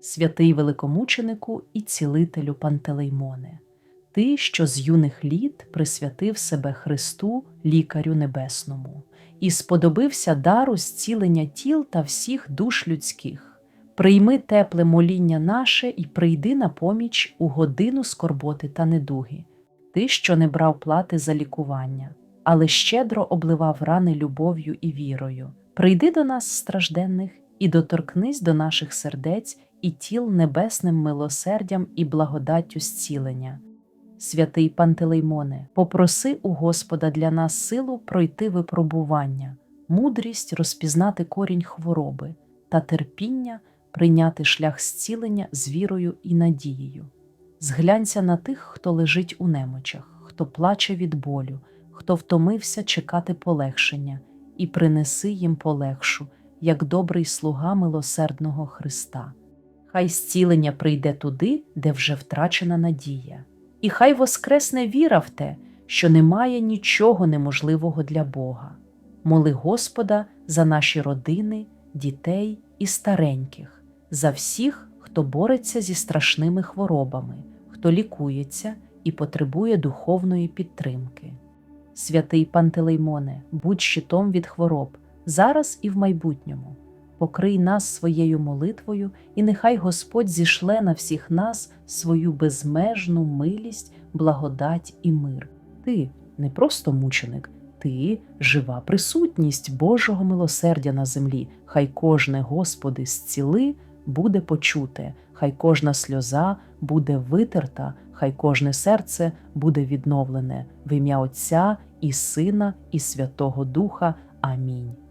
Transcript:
святий великомученику і цілителю Пантелеймоне, ти, що з юних літ присвятив себе Христу, лікарю небесному, і сподобився дару зцілення тіл та всіх душ людських. Прийми тепле моління наше і прийди на поміч у годину скорботи та недуги, ти, що не брав плати за лікування, але щедро обливав рани любов'ю і вірою. Прийди до нас, стражденних, і доторкнись до наших сердець і тіл небесним милосердям і благодаттю зцілення. Святий Пантелеймоне, попроси у Господа для нас силу пройти випробування, мудрість розпізнати корінь хвороби та терпіння прийняти шлях зцілення з вірою і надією. Зглянься на тих, хто лежить у немочах, хто плаче від болю, хто втомився чекати полегшення, і принеси їм полегшу, як добрий слуга милосердного Христа. Хай зцілення прийде туди, де вже втрачена надія, і хай воскресне віра в те, що немає нічого неможливого для Бога. Моли Господа за наші родини, дітей і стареньких, за всіх, хто бореться зі страшними хворобами, хто лікується і потребує духовної підтримки. Святий Пантелеймоне, будь щитом від хвороб, зараз і в майбутньому. Покрий нас своєю молитвою, і нехай Господь зішле на всіх нас свою безмежну милість, благодать і мир. Ти не просто мученик, ти жива присутність Божого милосердя на землі. Хай кожне Господи зціли буде почуте, хай кожна сльоза буде витерта, хай кожне серце буде відновлене в ім'я Отця і Сина, і Святого Духа. Амінь.